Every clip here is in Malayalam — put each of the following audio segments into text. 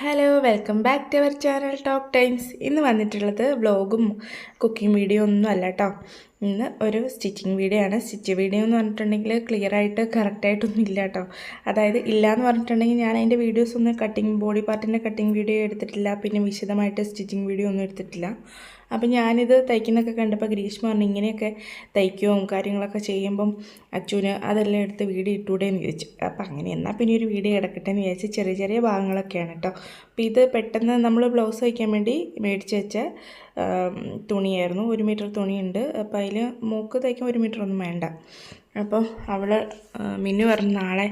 Hello welcome back to our channel talk times ഇന്ന് വന്നിട്ടുള്ളത് വ്ളോഗും കുക്കിംഗ് വീഡിയോ ഒന്നും അല്ല കേട്ടോ ഇന്ന് ഒരു സ്റ്റിച്ചിങ് വീഡിയോ ആണ്. സ്റ്റിച്ച് വീഡിയോ എന്ന് പറഞ്ഞിട്ടുണ്ടെങ്കിൽ ക്ലിയർ ആയിട്ട് കറക്റ്റായിട്ടൊന്നും ഇല്ല കേട്ടോ അതായത് ഇല്ല എന്ന് പറഞ്ഞിട്ടുണ്ടെങ്കിൽ ഞാൻ അതിന്റെ വീഡിയോസ് ഒന്നും കട്ടിങ് ബോഡി പാർട്ടിന്റെ കട്ടിങ് വീഡിയോ എടുത്തിട്ടില്ല. പിന്നെ വിശദമായിട്ട് സ്റ്റിച്ചിങ് വീഡിയോ ഒന്നും എടുത്തിട്ടില്ല. അപ്പം ഞാനിത് തയ്ക്കുന്നൊക്കെ കണ്ടപ്പോൾ ഗ്രീഷ്മ പറഞ്ഞു ഇങ്ങനെയൊക്കെ തയ്ക്കുകയും കാര്യങ്ങളൊക്കെ ചെയ്യുമ്പം അച്ഛന് അതെല്ലാം എടുത്ത് വീഡിയോ ഇട്ടൂടെ എന്ന് ചോദിച്ചു. അപ്പം അങ്ങനെ എന്നാൽ പിന്നെ ഒരു വീഡിയോ കിടക്കട്ടെ എന്ന് വിചാരിച്ച് ചെറിയ ചെറിയ ഭാഗങ്ങളൊക്കെയാണ് കേട്ടോ അപ്പോൾ ഇത് പെട്ടെന്ന് നമ്മൾ ബ്ലൗസ് തയ്ക്കാൻ വേണ്ടി മേടിച്ച് വെച്ച തുണിയായിരുന്നു. ഒരു മീറ്റർ തുണിയുണ്ട്. അപ്പോൾ അതിൽ മൂക്ക് തയ്ക്കാൻ ഒരു മീറ്റർ ഒന്നും വേണ്ട. അപ്പോൾ അവൾ മിന്നു പറഞ്ഞ നാളെ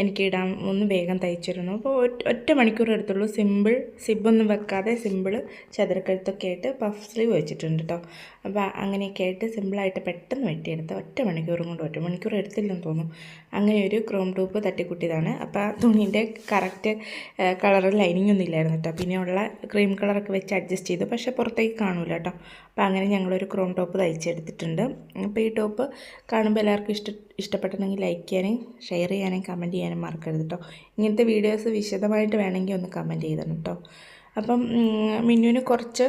എനിക്ക് ഇടാൻ ഒന്ന് വേഗം തയ്ച്ചിരുന്നു അപ്പോൾ ഒറ്റ മണിക്കൂർ എടുത്തുള്ളൂ. സിമ്പിൾ സിബൊന്നും വെക്കാതെ സിമ്പിൾ ചതുരക്കഴുത്തൊക്കെ ആയിട്ട് പഫ് സ്ലീവ് വെച്ചിട്ടുണ്ട് കേട്ടോ അപ്പോൾ അങ്ങനെയൊക്കെ ആയിട്ട് സിമ്പിളായിട്ട് പെട്ടെന്ന് വെട്ടിയെടുത്ത് ഒറ്റ മണിക്കൂറും കൊണ്ട് ഒറ്റ മണിക്കൂർ എടുത്തില്ലെന്ന് തോന്നുന്നു അങ്ങനെ ഒരു ക്രോം ടൂപ്പ് തട്ടിക്കുട്ടിയതാണ്. അപ്പോൾ ആ തുണീന്റെ കറക്റ്റ് കളർ ലൈനിങ് ഒന്നും ഇല്ലായിരുന്നു കേട്ടോ പിന്നെ ഉള്ള ക്രീം കളറൊക്കെ വെച്ച് അഡ്ജസ്റ്റ് ചെയ്തു. പക്ഷേ പുറത്തേക്ക് കാണൂല കേട്ടോ അപ്പോൾ അങ്ങനെ ഞങ്ങളൊരു ക്രോം ടോപ്പ് തയ്ച്ചെടുത്തിട്ടുണ്ട്. അപ്പോൾ ഈ ടോപ്പ് കാണുമ്പോൾ എല്ലാവർക്കും ഇഷ്ട ഇഷ്ടപ്പെട്ടിട്ടുണ്ടെങ്കിൽ ലൈക്ക് ചെയ്യാനും ഷെയർ ചെയ്യാനും കമന്റ് ചെയ്യാനും മറക്കരുത് കേട്ടോ ഇങ്ങനത്തെ വീഡിയോസ് വിശദമായിട്ട് വേണമെങ്കിൽ ഒന്ന് കമന്റ് ചെയ്തണം കേട്ടോ അപ്പം മിന്നുവിന് കുറച്ച്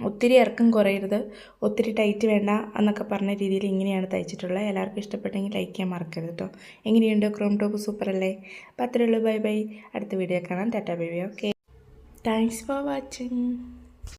ഒത്തിരി ഇറക്കം കുറയരുത് ഒത്തിരി ടൈറ്റ് വേണ്ട എന്നൊക്കെ പറഞ്ഞ രീതിയിൽ ഇങ്ങനെയാണ് തയ്ച്ചിട്ടുള്ളത്. എല്ലാവർക്കും ഇഷ്ടപ്പെട്ടെങ്കിൽ ലൈക്ക് ചെയ്യാൻ മറക്കരുത് കേട്ടോ എങ്ങനെയുണ്ട്? ക്രോം ടോപ്പ് സൂപ്പർ അല്ലേ? അപ്പം അത്രയേ ഉള്ളൂ. ബൈ ബൈ അടുത്ത വീഡിയോ കാണാം. Tata bye bye okay thanks for watching